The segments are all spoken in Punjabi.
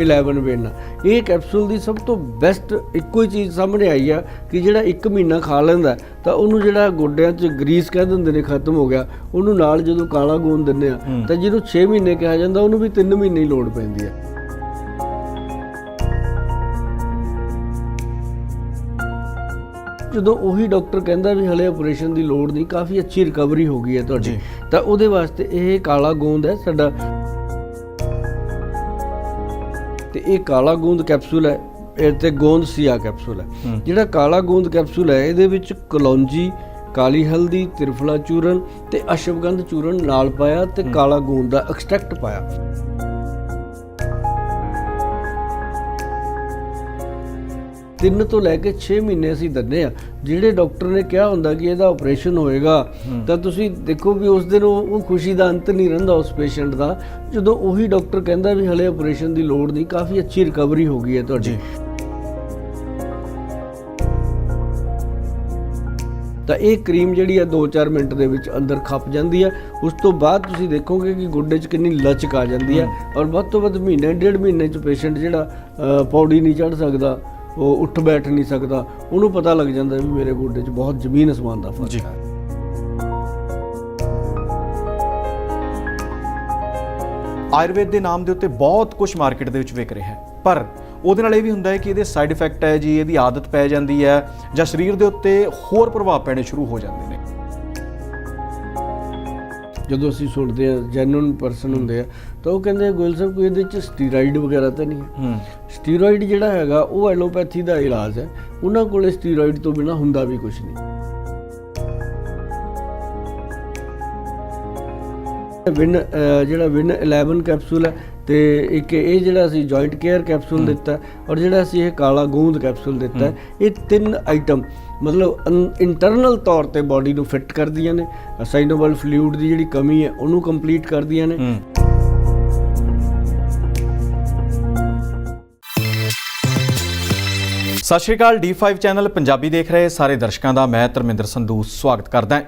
11 ਵੇਨਾ ਇਹ ਕੈਪਸੂਲ ਦੀ ਸਭ ਤੋਂ ਬੈਸਟ ਇੱਕੋ ਹੀ ਚੀਜ਼ ਸਾਹਮਣੇ ਆਈ ਆ ਕਿ ਜਿਹੜਾ 1 ਮਹੀਨਾ ਖਾ ਲੈਂਦਾ ਤਾਂ ਉਹਨੂੰ ਜਿਹੜਾ ਗੋਡਿਆਂ 'ਚ ਗਰੀਸ ਕਹਿ ਦਿੰਦੇ ਨੇ ਖਤਮ ਹੋ ਗਿਆ ਉਹਨੂੰ ਨਾਲ ਜਦੋਂ ਕਾਲਾ ਗੂੰਦ ਦਿੰਦੇ ਆ ਤਾਂ ਜਿਹਨੂੰ 6 ਮਹੀਨੇ ਕਿਹਾ ਜਾਂਦਾ ਉਹਨੂੰ ਵੀ 3 ਮਹੀਨੇ ਹੀ ਲੋੜ ਪੈਂਦੀ ਆ। ਜਦੋਂ ਉਹੀ ਡਾਕਟਰ ਕਹਿੰਦਾ ਵੀ ਹਲੇ ਆਪਰੇਸ਼ਨ ਦੀ ਲੋੜ ਨਹੀਂ ਕਾਫੀ ਅੱਛੀ ਰਿਕਵਰੀ ਹੋ ਗਈ ਹੈ ਤੁਹਾਡੀ। ਤਾਂ ਉਹਦੇ ਵਾਸਤੇ ਇਹ ਕਾਲਾ ਗੂੰਦ ਹੈ ਸਾਡਾ ਤੇ ਇਹ ਕਾਲਾ ਗੂੰਦ ਕੈਪਸੂਲ ਹੈ ਇਹ ਤੇ ਗੋਂਦ ਸੀਆ ਕੈਪਸੂਲ ਹੈ। ਜਿਹੜਾ ਕਾਲਾ ਗੂੰਦ ਕੈਪਸੂਲ ਹੈ ਇਹਦੇ ਵਿੱਚ ਕਲੌਂਜੀ ਕਾਲੀ ਹਲਦੀ ਤ੍ਰਿਫਲਾ ਚੂਰਨ ਤੇ ਅਸ਼ਵਗੰਧ ਚੂਰਨ ਨਾਲ ਪਾਇਆ ਤੇ ਕਾਲਾ ਗੂੰਦ ਦਾ ਐਕਸਟ੍ਰੈਕਟ ਪਾਇਆ। ਤਿੰਨ ਤੋਂ ਲੈ ਕੇ 6 ਮਹੀਨੇ ਅਸੀਂ ਦਿੰਦੇ ਆ ਜਿਹੜੇ ਡਾਕਟਰ ਨੇ ਕਿਹਾ ਹੁੰਦਾ ਕਿ ਇਹਦਾ ਆਪਰੇਸ਼ਨ ਹੋਏਗਾ ਤਾਂ ਤੁਸੀਂ ਦੇਖੋ ਵੀ ਉਸ ਦਿਨ ਉਹ ਖੁਸ਼ੀ ਦਾ ਅੰਤ ਨਹੀਂ ਰਹਿੰਦਾ ਉਸ ਪੇਸ਼ੈਂਟ ਦਾ। ਜਦੋਂ ਉਹੀ ਡਾਕਟਰ ਕਹਿੰਦਾ ਵੀ ਹਲੇ ਆਪਰੇਸ਼ਨ ਦੀ ਲੋੜ ਨਹੀਂ ਕਾਫੀ ਅੱਛੀ ਰਿਕਵਰੀ ਹੋ ਗਈ ਹੈ ਤੁਹਾਡੀ। ਤਾਂ ਇਹ ਕਰੀਮ ਜਿਹੜੀ ਆ 2-4 ਮਿੰਟ ਦੇ ਵਿੱਚ ਅੰਦਰ ਖੱਪ ਜਾਂਦੀ ਹੈ। ਉਸ ਤੋਂ ਬਾਅਦ ਤੁਸੀਂ ਦੇਖੋਗੇ ਕਿ ਗੁੱਡੇ 'ਚ ਕਿੰਨੀ ਲਚਕ ਆ ਜਾਂਦੀ ਹੈ ਔਰ ਵੱਧ ਤੋਂ ਵੱਧ ਮਹੀਨੇ ਡੇਢ ਮਹੀਨੇ 'ਚ ਪੇਸ਼ੈਂਟ ਜਿਹੜਾ ਪੌੜੀ ਨਹੀਂ ਚੜ ਸਕਦਾ। ਉਹ ਉੱਠ ਬੈਠ ਨਹੀਂ ਸਕਦਾ ਉਹਨੂੰ ਪਤਾ ਲੱਗ ਜਾਂਦਾ ਵੀ ਮੇਰੇ ਗੋਡੇ 'ਚ ਬਹੁਤ ਜ਼ਮੀਨ ਅਸਮਾਨ ਦਾ ਫ਼ਰਕ। ਹੈ ਆਯੁਰਵੇਦ ਦੇ ਨਾਮ ਦੇ ਉੱਤੇ ਬਹੁਤ ਕੁਝ ਮਾਰਕੀਟ ਦੇ ਵਿੱਚ ਵਿਕ ਰਿਹਾ ਹੈ ਪਰ ਉਹਦੇ ਨਾਲ ਇਹ ਵੀ ਹੁੰਦਾ ਹੈ ਕਿ ਇਹਦੇ ਸਾਈਡ ਇਫੈਕਟ ਹੈ ਜੀ ਇਹਦੀ ਆਦਤ ਪੈ ਜਾਂਦੀ ਹੈ ਜਾਂ ਸਰੀਰ ਦੇ ਉੱਤੇ ਹੋਰ ਪ੍ਰਭਾਵ ਪੈਣੇ ਸ਼ੁਰੂ ਹੋ ਜਾਂਦੇ ਨੇ ਜਦੋਂ ਅਸੀਂ ਸੁਣਦੇ ਆ ਜੈਨੂਨ ਪਰਸਨ ਹੁੰਦੇ ਆ ਤਾਂ ਉਹ ਕਹਿੰਦੇ ਗੋਇਲ ਸਾਹਿਬ ਕੋਈ ਇਹਦੇ 'ਚ ਸਟੀਰਾਇਡ ਵਗੈਰਾ ਤਾਂ ਨਹੀਂ ਹੈ? ਸਟੀਰੋਇਡ ਜਿਹੜਾ ਹੈਗਾ ਉਹ ਐਲੋਪੈਥੀ ਦਾ ਇਲਾਜ ਹੈ। ਉਹਨਾਂ ਕੋਲੇ ਸਟੀਰੋਇਡ ਤੋਂ ਬਿਨਾ ਹੁੰਦਾ ਵੀ ਕੁਝ ਨਹੀਂ। ਵਿਨ ਜਿਹੜਾ ਵਿਨ 11 ਕੈਪਸੂਲ ਹੈ ਤੇ ਇੱਕ ਇਹ ਜਿਹੜਾ ਅਸੀਂ ਜੁਆਇੰਟ ਕੇਅਰ ਕੈਪਸੂਲ ਦਿੱਤਾ ਔਰ ਜਿਹੜਾ ਅਸੀਂ ਇਹ ਕਾਲਾ ਗੂੰਦ ਕੈਪਸੂਲ ਦਿੱਤਾ ਇਹ ਤਿੰਨ ਆਈਟਮ ਮਤਲਬ ਇੰਟਰਨਲ ਤੌਰ ਤੇ ਬਾਡੀ ਨੂੰ ਫਿੱਟ ਕਰਦੀਆਂ ਨੇ ਸਾਈਨੋਬਲ ਫਲੂਇਡ ਦੀ ਜਿਹੜੀ ਕਮੀ ਹੈ, ਉਹਨੂੰ ਕੰਪਲੀਟ ਕਰਦੀਆਂ ਨੇ। ਸਤਿ ਸ਼੍ਰੀ ਅਕਾਲ D5 ਚੈਨਲ ਪੰਜਾਬੀ ਦੇਖ ਰਹੇ ਸਾਰੇ ਦਰਸ਼ਕਾਂ ਦਾ, ਮੈਂ ਧਰਮਿੰਦਰ ਸੰਧੂ ਸਵਾਗਤ ਕਰਦਾ ਹਾਂ।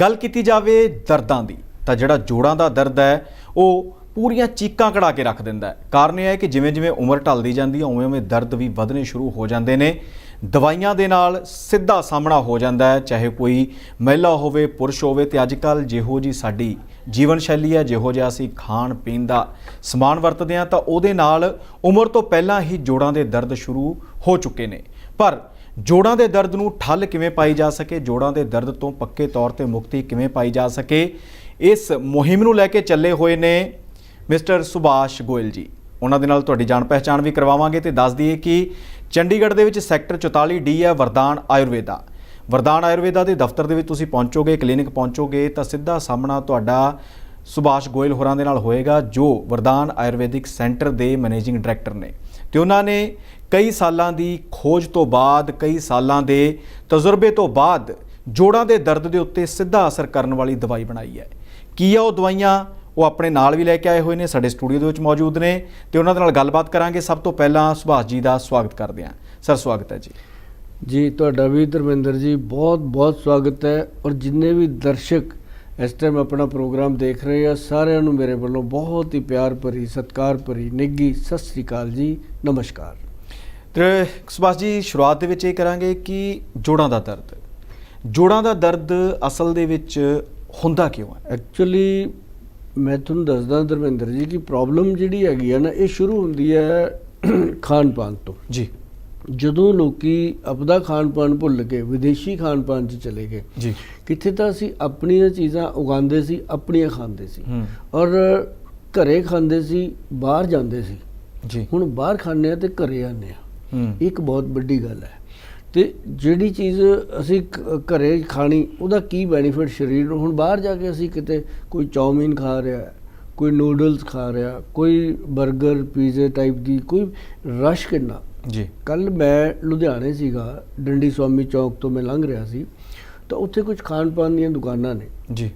ਗੱਲ ਕੀਤੀ ਜਾਵੇ ਦਰਦਾਂ ਦੀ, ਤਾਂ ਜਿਹੜਾ ਜੋੜਾਂ ਦਾ ਦਰਦ ਹੈ, ਉਹ ਪੂਰੀਆਂ ਚੀਕਾਂ ਕਢਾ ਕੇ ਰੱਖ ਦਿੰਦਾ ਹੈ। ਕਾਰਨ ਇਹ ਹੈ ਕਿ ਜਿਵੇਂ ਜਿਵੇਂ ਉਮਰ ਢਲਦੀ ਜਾਂਦੀ ਹੈ ਉਵੇਂ ਉਵੇਂ ਦਰਦ ਵੀ ਵਧਣੇ ਸ਼ੁਰੂ ਹੋ ਜਾਂਦੇ ਨੇ। ਦਵਾਈਆਂ ਦੇ ਨਾਲ ਸਿੱਧਾ ਸਾਹਮਣਾ ਹੋ ਜਾਂਦਾ ਹੈ, ਚਾਹੇ ਕੋਈ ਮਹਿਲਾ ਹੋਵੇ, ਪੁਰਸ਼ ਹੋਵੇ ਤੇ ਅੱਜ ਕੱਲ ਜਿਹੋ ਜੀ ਸਾਡੀ ਜੀਵਨ ਸ਼ੈਲੀ ਹੈ, ਜਿਹੋ ਜਿਹਾ ਅਸੀਂ ਖਾਣ, ਪੀਣ ਦਾ ਸਮਾਨ ਵਰਤਦੇ ਹਾਂ, ਤਾਂ ਉਹਦੇ ਨਾਲ ਉਮਰ ਤੋਂ ਪਹਿਲਾਂ ਹੀ ਜੋੜਾਂ ਦੇ ਦਰਦ ਸ਼ੁਰੂ ਹੋ ਚੁੱਕੇ ਨੇ। ਪਰ ਜੋੜਾਂ ਦੇ ਦਰਦ ਨੂੰ ਠੱਲ ਕਿਵੇਂ ਪਾਈ ਜਾ ਸਕੇ, ਜੋੜਾਂ ਦੇ ਦਰਦ ਤੋਂ ਪੱਕੇ ਤੌਰ ਤੇ ਮੁਕਤੀ ਕਿਵੇਂ ਪਾਈ ਜਾ ਸਕੇ, ਇਸ ਮੁਹਿੰਮ ਨੂੰ ਲੈ ਕੇ ਚੱਲੇ ਹੋਏ ਨੇ ਮਿਸਟਰ ਸੁਭਾਸ਼ ਗੋਇਲ ਜੀ। ਉਹਨਾਂ ਦੇ ਨਾਲ ਤੁਹਾਡੀ ਜਾਣ ਪਹਿਚਾਣ ਵੀ ਕਰਵਾਵਾਂਗੇ ਤੇ ਦੱਸ ਦਈਏ ਕਿ ਚੰਡੀਗੜ੍ਹ ਦੇ ਵਿੱਚ ਸੈਕਟਰ 44 ਡੀ ਹੈ ਵਰਦਾਨ ਆਯੁਰਵੇਦਾ। ਵਰਦਾਨ ਆਯੁਰਵੇਦਾ ਦੇ ਦਫ਼ਤਰ ਦੇ ਵਿੱਚ ਤੁਸੀਂ ਪਹੁੰਚੋਗੇ, ਕਲੀਨਿਕ ਪਹੁੰਚੋਗੇ, ਤਾਂ ਸਿੱਧਾ ਸਾਹਮਣਾ ਤੁਹਾਡਾ ਸੁਭਾਸ਼ ਗੋਇਲ ਹੋਰਾਂ ਦੇ ਨਾਲ ਹੋਏਗਾ, ਜੋ ਵਰਦਾਨ ਆਯੁਰਵੈਦਿਕ ਸੈਂਟਰ ਦੇ ਮੈਨੇਜਿੰਗ ਡਾਇਰੈਕਟਰ ਨੇ। ਤੇ ਉਹਨਾਂ ਨੇ ਕਈ ਸਾਲਾਂ ਦੀ ਖੋਜ ਤੋਂ ਬਾਅਦ, ਕਈ ਸਾਲਾਂ ਦੇ ਤਜਰਬੇ ਤੋਂ ਬਾਅਦ ਜੋੜਾਂ ਦੇ ਦਰਦ ਦੇ ਉੱਤੇ ਸਿੱਧਾ ਅਸਰ ਕਰਨ ਵਾਲੀ ਦਵਾਈ ਬਣਾਈ ਹੈ। ਕੀ ਆ ਉਹ ਦਵਾਈਆਂ? ਉਹ ਆਪਣੇ ਨਾਲ ਵੀ ਲੈ ਕੇ ਆਏ ਹੋਏ ਨੇ ਸਾਡੇ ਸਟੂਡੀਓ ਦੇ ਵਿੱਚ ਮੌਜੂਦ ਨੇ ਤੇ ਉਹਨਾਂ ਦੇ ਨਾਲ ਗੱਲਬਾਤ ਕਰਾਂਗੇ। ਸਭ ਤੋਂ ਪਹਿਲਾਂ ਸੁਭਾਸ਼ ਜੀ ਦਾ ਸਵਾਗਤ ਕਰਦੇ ਹਾਂ। ਸਰ ਸਵਾਗਤ ਹੈ ਜੀ। ਜੀ ਤੁਹਾਡਾ ਵੀ ਧਰਮਿੰਦਰ ਜੀ ਬਹੁਤ ਬਹੁਤ ਸਵਾਗਤ ਹੈ ਔਰ ਜਿੰਨੇ ਵੀ ਦਰਸ਼ਕ ਇਸ ਟਾਈਮ ਆਪਣਾ ਪ੍ਰੋਗਰਾਮ ਦੇਖ ਰਹੇ ਆ ਸਾਰਿਆਂ ਨੂੰ ਮੇਰੇ ਵੱਲੋਂ ਬਹੁਤ ਹੀ ਪਿਆਰ ਭਰੀ ਸਤਿਕਾਰ ਭਰੀ ਨਿੱਘੀ ਸਤਿ ਸ੍ਰੀ ਅਕਾਲ ਜੀ। ਨਮਸਕਾਰ। ਤੇ ਸੁਭਾਸ਼ ਜੀ ਸ਼ੁਰੂਆਤ ਦੇ ਵਿੱਚ ਇਹ ਕਰਾਂਗੇ ਕਿ ਜੋੜਾਂ ਦਾ ਦਰਦ। ਜੋੜਾਂ ਦਾ ਦਰਦ ਅਸਲ ਦੇ ਵਿੱਚ ਹੁੰਦਾ ਕਿਉਂ ਹੈ? ਐਕਚੁਅਲੀ ਮੈਂ ਤੁਹਾਨੂੰ ਦੱਸਦਾ ਧਰਮਿੰਦਰ ਜੀ ਕਿ ਪ੍ਰੋਬਲਮ ਜਿਹੜੀ ਹੈਗੀ ਆ ਨਾ ਇਹ ਸ਼ੁਰੂ ਹੁੰਦੀ ਹੈ ਖਾਣ ਪਾਨ ਤੋਂ। ਜੀ। ਜਦੋਂ ਲੋਕੀ ਆਪਦਾ ਖਾਣ ਪਾਨ ਭੁੱਲ ਕੇ ਵਿਦੇਸ਼ੀ ਖਾਣ ਪਾਨ 'ਚ ਚਲੇ ਗਏ ਜੀ। ਕਿੱਥੇ ਤਾਂ ਅਸੀਂ ਆਪਣੀਆਂ ਚੀਜ਼ਾਂ ਉਗਾਉਂਦੇ ਸੀ ਆਪਣੀਆਂ ਖਾਂਦੇ ਸੀ। ਔਰ ਘਰੇ ਖਾਂਦੇ ਸੀ ਬਾਹਰ ਜਾਂਦੇ ਸੀ। ਜੀ। ਹੁਣ ਬਾਹਰ ਖਾਂਦੇ ਆ ਤੇ ਘਰੇ ਆਉਂਦੇ ਆ। ਇੱਕ ਬਹੁਤ ਵੱਡੀ ਗੱਲ ਹੈ। ਤੇ ਜਿਹੜੀ ਚੀਜ਼ ਅਸੀਂ ਘਰੇ ਖਾਣੀ ਉਹਦਾ ਕੀ ਬੈਨੀਫਿਟ ਸਰੀਰ ਨੂੰ? ਹੁਣ ਬਾਹਰ ਜਾ ਕੇ ਅਸੀਂ ਕਿਤੇ ਕੋਈ ਚੌਮੀਨ ਖਾ ਰਿਹਾ ਕੋਈ ਨੂਡਲਸ ਖਾ ਰਿਹਾ ਕੋਈ 버ਗਰ ਪੀਜ਼ੇ ਟਾਈਪ ਦੀ ਕੋਈ ਰਸ਼ ਕਿੰਨਾ? ਜੀ। ਕੱਲ ਮੈਂ ਲੁਧਿਆਣੇ ਸੀਗਾ ਡੰਡੀ ਸਵਾਮੀ ਚੌਕ ਤੋਂ ਮੈਂ ਲੰਘ ਰਿਹਾ ਸੀ ਤਾਂ ਉੱਥੇ ਕੁਝ ਖਾਣ ਪਾਣ ਦੀਆਂ ਦੁਕਾਨਾਂ ਨੇ। ਜੀ।